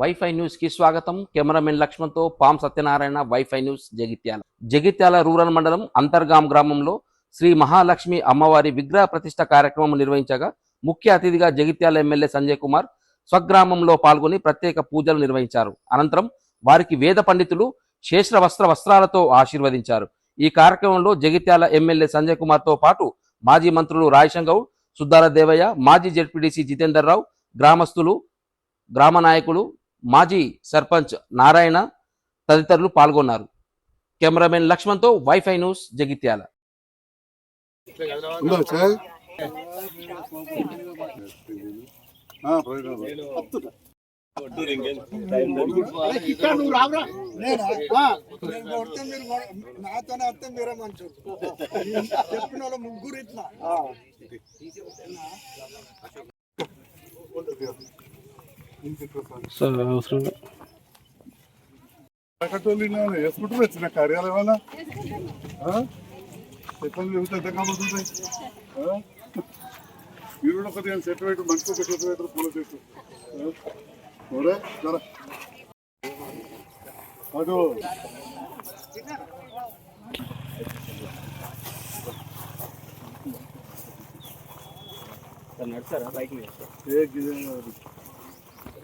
Wifi న్యూస్కి స్వాగతం. Cameraman లక్ష్మణ్తో పాం Satyanarayana WiFi news Jagtial. Jagtial rural మండలం అంతర్గాం గ్రామంలో శ్రీ మహాలక్ష్మి అమ్మవారి విగ్రహ ప్రతిష్ట కార్యక్రమం నిర్వహించగా ముఖ్య అతిథిగా జగిత్యాల ఎమ్మెల్యే సంజయ్ కుమార్ స్వగ్రామంలో పాల్గొని ప్రత్యేక పూజలు నిర్వహించారు. అనంతరం వారికి వేద పండితులు శేష వస్త్ర వస్త్రాలతో ఆశీర్వదించారు. ఈ కార్యక్రమంలో జగిత్యాల ఎమ్మెల్యే సంజయ్ కుమార్తో పాటు మాజీ మంత్రులు రాయశంగౌడ్ సుద్దాల దేవయ్య మాజీ జెడ్పీటీసీ జితేందర్ రావు గ్రామస్తులు గ్రామ నాయకులు మాజీ సర్పంచ్ నారాయణ తదితరులు పాల్గొన్నారు. కెమెరామెన్ లక్ష్మణ్తో వైఫై న్యూస్ జగిత్యాల. నాతోనే మీరే మంచు చెప్పిన వాళ్ళు ముగ్గురు ఇట్లా కట్టోళ్ళు నేను వేసుకుంటూ వచ్చిన కార్యాలయం వల్ల చెప్పండి చెబుతే ఎంత ఆ? మీరు కూడా కొద్దిగా చెట్టు పెట్టు మంచి ఒక చెట్టు పెట్టు పూల చెట్టు అటు. ఏ గిదే? అది. అందరికి రోజు వేసేది ఆ,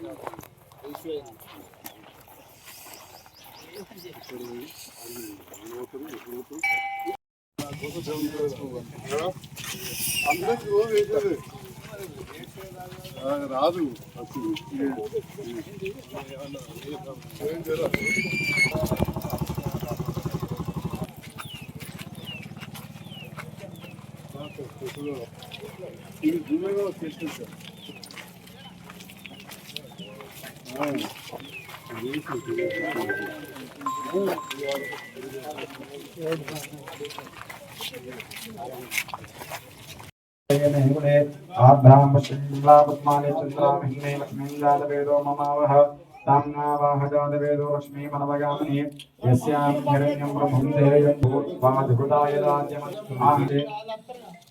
రాదు. ఇది దూరంగా చేస్తుంది సార్ हिंगुले आभ्रामश्रीलापद्माने चन्द्रामहिने लक्ष्मीजातवेदो ममावः ताम्नावाहजातवेदो लक्ष्मीमनवगामिने यस्यां हिरण्यं ब्रह्मं देयं भूत्वा धृताय राज्यमस्तु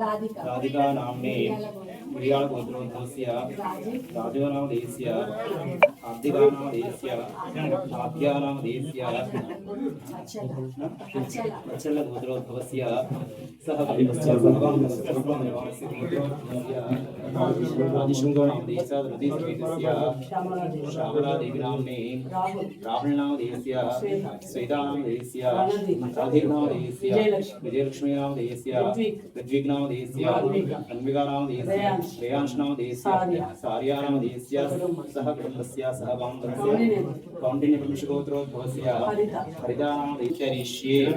राधिका कुर्यागोत्रोद्धस्य राजोनां देस्य आर्थिकानां देस्य आद्यानां देस्य प्रचलगोत्रोद्धवस्य सः कविवस्य सर्वस्य राजशृङ्गाणां देस्य हृदयस्वेदस्य श्यामलादेवीनां मे रावणनां देस्य स्वेदानां देस्य राधिर्नां देस्य विजयलक्ष्मीनां देस्य ऋद्विग्नां देस्य अन्विकानां देस्य। श्रेयांशनामदेस्यार्यारामदेस्या सह कुटुम्बस्य सह बान्धवस्य कौण्डिन्यपुंशगोत्रोद्भवस्य हरितानामदेशरिष्ये ॐ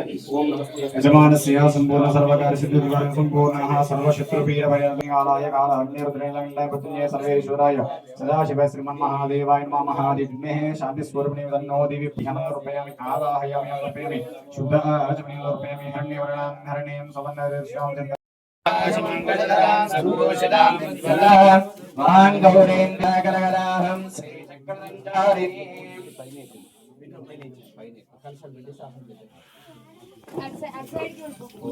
नमस्ते यजमानस्य सम्पूर्ण सर्वकार्यसिद्धिविवरण सम्पूर्णः सर्वशत्रुपीडभयालय कालहन्यर्द्रैलमण्डपतिन्ये सर्वेश्वराय सदाशिव श्रीमन्महादेवाय नमः महादेविग्नेः शान्तिस्वरूपिणे वदन्नो देवि ध्यानरूपयामि आवाहयामि अर्पयामि शुद्धाचमने अर्पयामि हरण्यवर्णां हरणीयं सवन्नरेश्यां మహాన్ గౌరేంద్రగరగరాహం శ్రీ చక్రదండారిణీ పైన పైన పైన కల్సల్ బిడ్డ సాహం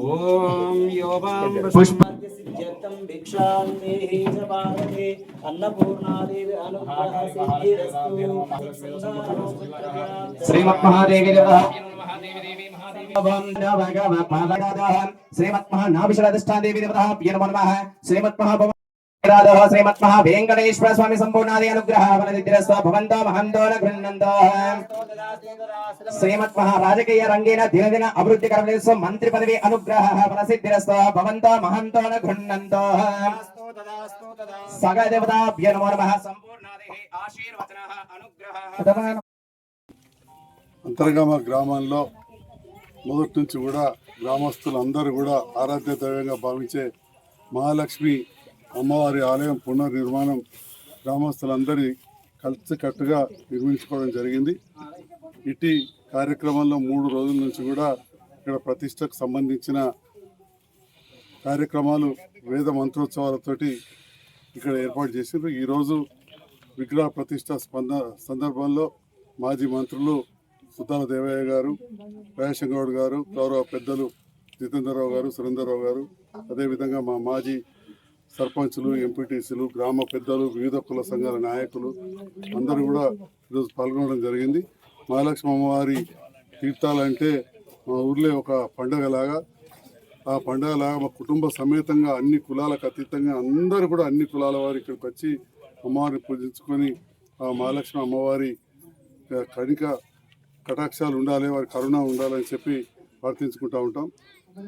ఓం యోగాం పుష్పస్య సిద్ధ్యంతం భిక్షాందేహి చ భారతే అన్నపూర్ణాదేవి అనుగ్రహ సిద్ధిరస్తు. శ్రీమత్ మహాదేవి భగవత్ మహాగదహన్ రాధో శ్రీమత్ మహావేంకటేశ్వర స్వామి సంపూర్ణాది అనుగ్రహ వనదిద్రస్వ భవంతో మహందోన గృహ్ణంతో. శ్రీమత్ మహారాజకీయ రంగేన దినదిన అభివృద్ధి కరవలేస్వ మంత్రి పదవి అనుగ్రహ వనసిద్ధిరస్వ భవంతో మహంతోన గృహ్ణంతో. సగ దేవతాభ్య అంతర్గామ గ్రామంలో మొదటి నుంచి కూడా గ్రామస్తులందరూ కూడా ఆరాధ్య దైవంగా భావించే మహాలక్ష్మి అమ్మవారి ఆలయం పునర్నిర్మాణం గ్రామస్తులందరి కలిసికట్టుగా నిర్మించుకోవడం జరిగింది. ఇటీ కార్యక్రమంలో మూడు రోజుల నుంచి కూడా ఇక్కడ ప్రతిష్టకు సంబంధించిన కార్యక్రమాలు వేద మంత్రోత్సవాలతోటి ఇక్కడ ఏర్పాటు చేసిండ్రు. ఈరోజు విగ్రహ ప్రతిష్ట స్పంద సందర్భంలో మాజీ మంత్రులు సుతాల దేవయ్య గారు గౌడ్ గారు గౌరవ పెద్దలు జితేందర్రావు గారు సురేందర్రావు గారు అదేవిధంగా మా మాజీ సర్పంచులు ఎంపీటీసీలు గ్రామ పెద్దలు వివిధ కుల సంఘాల నాయకులు అందరూ కూడా ఈరోజు పాల్గొనడం జరిగింది. మహాలక్ష్మి అమ్మవారి తీర్థాలంటే మా ఊర్లో ఒక పండగలాగా ఆ పండగలాగా మా కుటుంబ సమేతంగా అన్ని కులాలకు అతీతంగా అందరూ కూడా అన్ని కులాల వారు ఇక్కడికి వచ్చి అమ్మవారిని పూజించుకొని ఆ మహాలక్ష్మి అమ్మవారి కణిక కటాక్షాలు ఉండాలి వారి కరుణ ఉండాలని చెప్పి ప్రార్థించుకుంటూ ఉంటాం.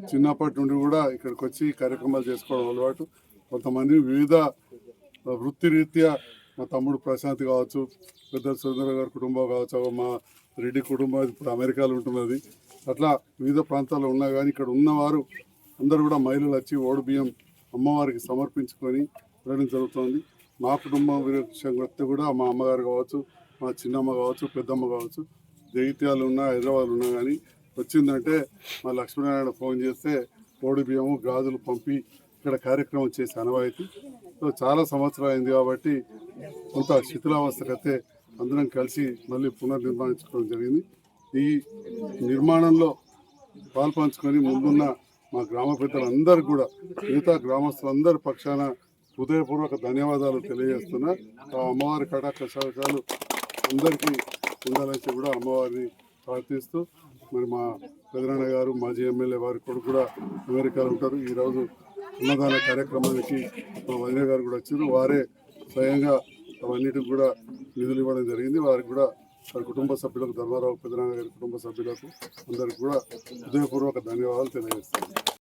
చిన్నప్పటి నుండి కూడా ఇక్కడికి వచ్చి కార్యక్రమాలు చేసుకోవడం అలవాటు. కొంతమంది వివిధ వృత్తిరీత్యా మా తమ్ముడు ప్రశాంత్ కావచ్చు పెద్ద సురేంద్ర గారి కుటుంబం కావచ్చు మా రెడ్డి కుటుంబం ఇప్పుడు అమెరికాలో ఉంటున్నది. అట్లా వివిధ ప్రాంతాల్లో ఉన్నా కానీ ఇక్కడ ఉన్నవారు అందరూ కూడా మహిళలు వచ్చి ఓడి బియ్యం అమ్మవారికి సమర్పించుకొని వెళ్ళడం జరుగుతుంది. మా కుటుంబం విషయంగా వస్తే కూడా మా అమ్మగారు కావచ్చు మా చిన్నమ్మ కావచ్చు పెద్దమ్మ కావచ్చు జగిత్యాలు ఉన్నా హైదరాబాద్ ఉన్నా కానీ వచ్చిందంటే మా లక్ష్మీనారాయణ ఫోన్ చేస్తే ఓడి బియ్యము గాజులు పంపి ఇక్కడ కార్యక్రమం చేసే అనవాయితీ చాలా సంవత్సరాలు అయింది కాబట్టి కొంత శిథిలావస్థకైతే అందరం కలిసి మళ్ళీ పునర్నిర్మాణించుకోవడం జరిగింది. ఈ నిర్మాణంలో పాల్పంచుకొని ముందున్న మా గ్రామ పెద్దలందరూ కూడా మిగతా గ్రామస్తులందరి పక్షాన హృదయపూర్వక ధన్యవాదాలు తెలియజేస్తున్నా. ఆ అమ్మవారి కటాక్షాలు అందరికీ ఉండాలని కూడా అమ్మవారిని ప్రార్థిస్తూ మరి మా పెదనాన్న గారు మాజీ ఎమ్మెల్యే వారి కొడుకు కూడా అమెరికాలో ఉంటారు. ఈరోజు అన్నదాన కార్యక్రమానికి మా వదిన గారు కూడా వచ్చారు. వారే స్వయంగా అవన్నిటికి కూడా నిధులు ఇవ్వడం జరిగింది. వారికి కూడా వారి కుటుంబ సభ్యులకు ధర్మారావు పెదనాన్న గారి కుటుంబ సభ్యులకు అందరికి కూడా హృదయపూర్వక ధన్యవాదాలు తెలియజేస్తాను.